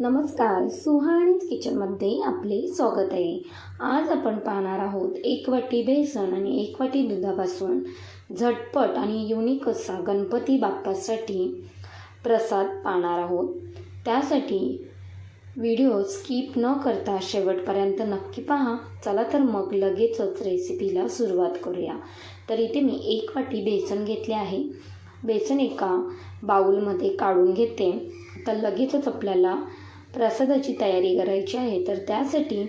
नमस्कार सुहाणीच किचनमध्ये आपले स्वागत आहे. आज आपण पाहणार आहोत एक वाटी बेसन आणि एक वाटी दुधापासून झटपट आणि युनिक असा गणपती बाप्पासाठी प्रसाद पाहणार आहोत. त्यासाठी व्हिडिओ स्किप न करता शेवटपर्यंत नक्की पहा. चला तर मग लगेचच रेसिपीला सुरुवात करूया. तर इथे मी एक वाटी बेसन घेतले आहे. बेसन एका बाऊलमध्ये काढून घेते. तर लगेचच आपल्याला प्रसादाची तयारी करायची आहे तर त्यासाठी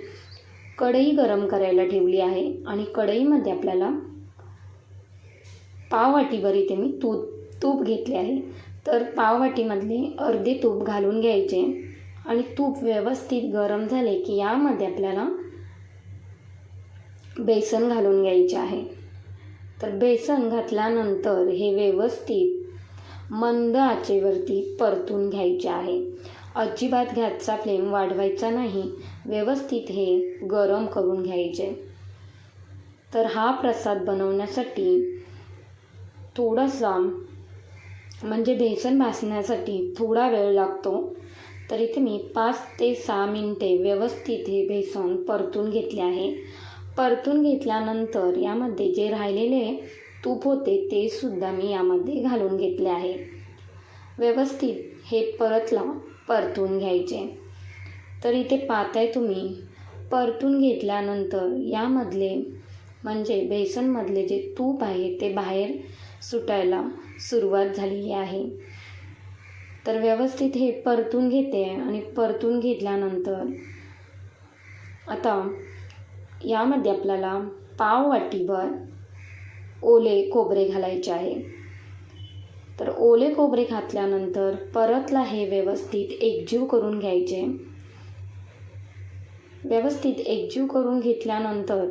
कढई गरम करायला ठेवली आहे आणि कढईमध्ये आपल्याला पाववाटीवर इथे मी तूप तूप घेतले आहे. तर पाववाटीमधले अर्धे तूप घालून घ्यायचे आणि तूप व्यवस्थित गरम झाले की यामध्ये आपल्याला बेसन घालून घ्यायचे आहे. तर बेसन घातल्यानंतर हे व्यवस्थित मंद आचेवरती परतून घ्यायचे आहे. अजिबात गॅसचा फ्लेम वाढवायचा नाही. व्यवस्थित हे गरम करून घ्यायचे. तर हा प्रसाद बनवण्यासाठी थोडासा म्हणजे बेसन भासण्यासाठी थोडा वेळ लागतो. तर इथे मी पाच ते सहा मिनटे व्यवस्थित हे बेसन परतून घेतले आहे. परतून घेतल्यानंतर यामध्ये जे राहिलेले तूप होते ते सुद्धा मी यामध्ये घालून घेतले आहे. व्यवस्थित हे परतला. परतून घ्यायचे. तर इथे पाहताय तुम्ही परतून घेतल्यानंतर यामधले म्हणजे बेसनमधले जे तूप आहे ते बाहेर सुटायला सुरुवात झालेली आहे. तर व्यवस्थित हे परतून घेते आणि परतून घेतल्यानंतर आता यामध्ये आपल्याला पाव वाटीभर ओले खोबरे घालायचे आहे. तर ओले खोबरे घातल्यानंतर परतला हे व्यवस्थित एकजीव करून घ्यायचे. व्यवस्थित एकजीव करून घेतल्यानंतर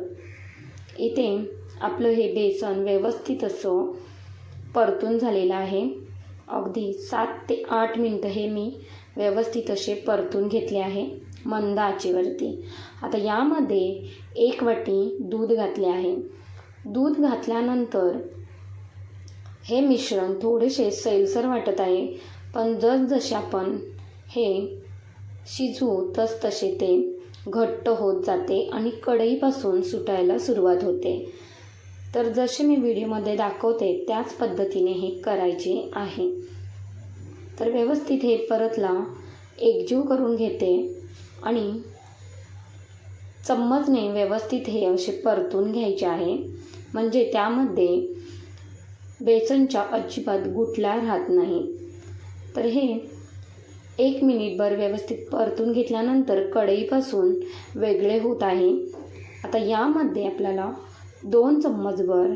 इथे आपलं हे बेसन व्यवस्थित असं परतून झालेलं आहे. अगदी सात ते आठ मिनटं हे मी व्यवस्थित असे परतून घेतले आहे मंद आचेवरती. आता यामध्ये एक वाटी दूध घातले आहे. दूध घातल्यानंतर हे मिश्रण थोडेसे सैलसर वाटत आहे पण जसजसे आपण हे शिजवू तसतसे ते घट्ट होत जाते आणि कढईपासून सुटायला सुरुवात होते. तर जसे मी व्हिडिओमध्ये दाखवते त्याच पद्धतीने हे करायचे आहे. तर व्यवस्थित हे परतला एकजीव करून घेते आणि चम्मचने व्यवस्थित हे असे परतून घ्यायचे आहे. म्हणजे त्यामध्ये बेसनच्या अजिबात गुटल्या राहत नाही. तर हे एक मिनिटभर व्यवस्थित परतून घेतल्यानंतर कढईपासून वेगळे होत आहे. आता यामध्ये आपल्याला दोन चम्मचभर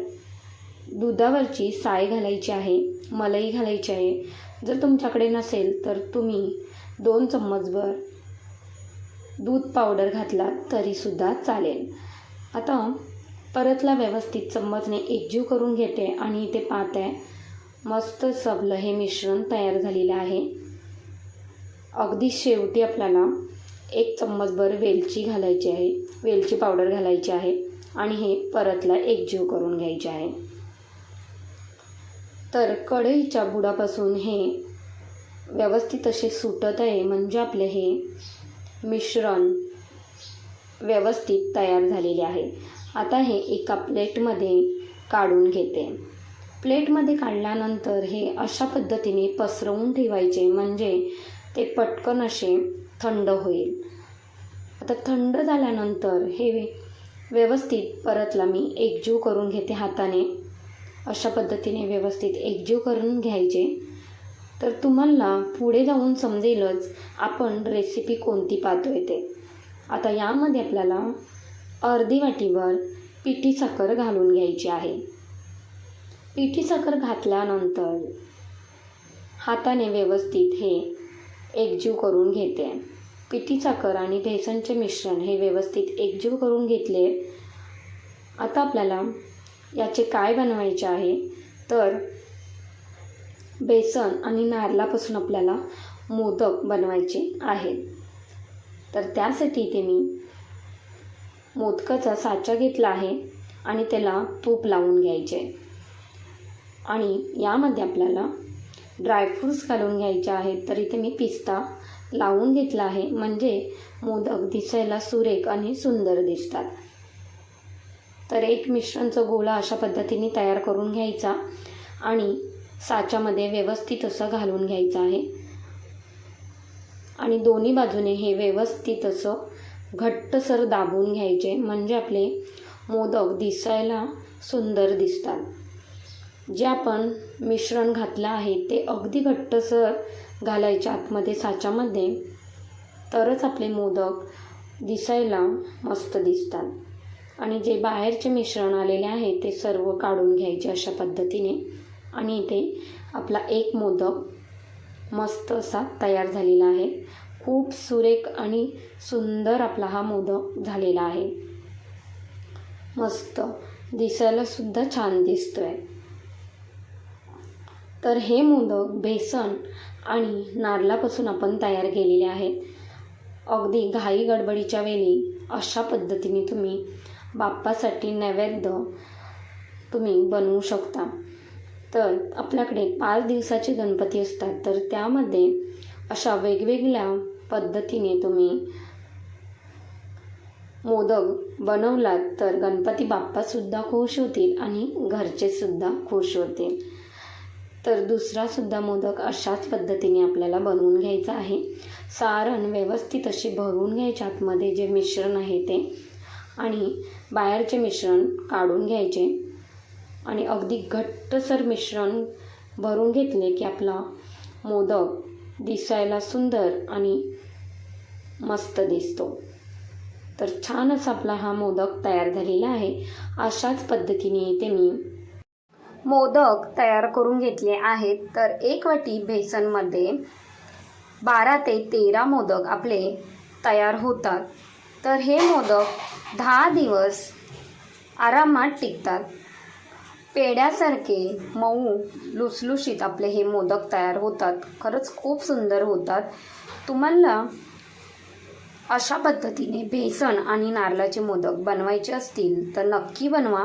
दुधावरची साय घालायची आहे मलाई घालायची आहे. जर तुमच्याकडे नसेल तर तुम्ही दोन चम्मचभर दूध पावडर घातला तरीसुद्धा चालेल. आता परतला व्यवस्थित चम्मचने एकजीव करून घेते आणि इथे आहे मस्त सबलं हे मिश्रण तयार झालेलं आहे. अगदी शेवटी आपल्याला एक चम्मचभर वेलची घालायची आहे वेलची पावडर घालायची आहे आणि हे परतला एकजीव करून घ्यायचे आहे. तर कढईच्या बुडापासून हे व्यवस्थित असे सुटत आहे म्हणजे आपले हे मिश्रण व्यवस्थित तयार झालेले आहे. आता हे एका प्लेटमध्ये काढून घेते. प्लेटमध्ये काढल्यानंतर हे अशा पद्धतीने पसरवून ठेवायचे म्हणजे ते पटकन असे थंड होईल. आता थंड झाल्यानंतर हे व्यवस्थित परतला मी एकजीव करून घेते हाताने. अशा पद्धतीने व्यवस्थित एकजीव करून घ्यायचे. तर तुम्हाला पुढे जाऊन समजेलच आपण रेसिपी कोणती पाहतोय ते. आता यामध्ये आपल्याला अर्धी वाटीभर पिठी साखर घालून घ्यायची आहे. पिठी साखर घातल्यानंतर हाताने व्यवस्थित हे एकजीव करून घेते. पिठी साखर आणि बेसनचे मिश्रण हे व्यवस्थित एकजीव करून घेतले. आता आपल्याला याचे काय बनवायचे आहे? तर बेसन आणि नारळापासून आपल्याला मोदक बनवायचे आहेत. तर त्यासाठी इथे मी मोदकाचा साचा घेतला आहे आणि त्याला तूप लावून घ्यायचे. आणि यामध्ये आपल्याला ड्रायफ्रूट्स घालून घ्यायचे आहेत. तर इथे मी पिस्ता लावून घेतला आहे. म्हणजे मोदक दिसायला सुरेख आणि सुंदर दिसतात. तर एक मिश्रणचं गोळा अशा पद्धतीने तयार करून घ्यायचा आणि साच्यामध्ये व्यवस्थित असं घालून घ्यायचं आहे. आणि दोन्ही बाजूने हे व्यवस्थित असं घट्टसर दाबून घ्यायचे म्हणजे आपले मोदक दिसायला सुंदर दिसतात. जे आपण मिश्रण घातलं आहे ते अगदी घट्टसर घालायचे आतमध्ये साच्यामध्ये तरच आपले मोदक दिसायला मस्त दिसतात. आणि जे बाहेरचे मिश्रण आलेले आहे ते सर्व काढून घ्यायचे अशा पद्धतीने. आणि इथे आपला एक मोदक मस्त असा तयार झालेला आहे. खूप सुरेख आणि सुंदर आपला हा मोदक झालेला आहे. मस्त. दिसायला सुद्धा छान दिसतोय. तर हे मोदक बेसन आणि नारळापासून आपण तयार केलेले आहेत. अगदी घाई गडबडीच्या वेळी अशा पद्धतीने तुम्ही बाप्पासाठी नैवेद्य तुम्ही बनवू शकता. तर आपल्याकडे पाच दिवसाचे गणपती असतात. तर त्यामध्ये अशा वेगवेगळ्या पद्धतीने तुम्ही मोदक बनवलात तर गणपती बाप्पासुद्धा खुश होतील आणि घरचेसुद्धा खुश होतील. तर दुसरासुद्धा मोदक अशाच पद्धतीने आपल्याला बनवून घ्यायचा आहे. सारण व्यवस्थित असे भरून घ्यायचे आतमध्ये जे मिश्रण आहे ते. आणि बाहेरचे मिश्रण काढून घ्यायचे. आणि अगदी घट्टसर मिश्रण भरून घेतले की आपला मोदक दिसायला सुंदर आणि मस्त दिसतो. तर छान असा आपला हा मोदक तयार झालेला आहे. अशाच पद्धतीने ते मी मोदक तयार करून घेतले आहेत. तर एक वाटी बेसनमध्ये बारा ते तेरा मोदक आपले तयार होतात. तर हे मोदक दहा दिवस आरामात टिकतात. पेड्यासारखे मऊ लुसलुशीत आपले हे मोदक तयार होतात. खरंच खूप सुंदर होतात. तुम्हाला अशा पद्धतीने बेसन आणि नारळाचे मोदक बनवायचे असतील तर नक्की बनवा.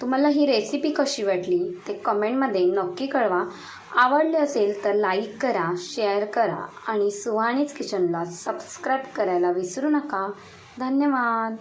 तुम्हाला ही रेसिपी कशी वाटली ते कमेंटमध्ये नक्की कळवा. आवडले असेल तर लाईक करा शेअर करा आणि सुहाणीच किचनला सबस्क्राईब करायला विसरू नका. धन्यवाद.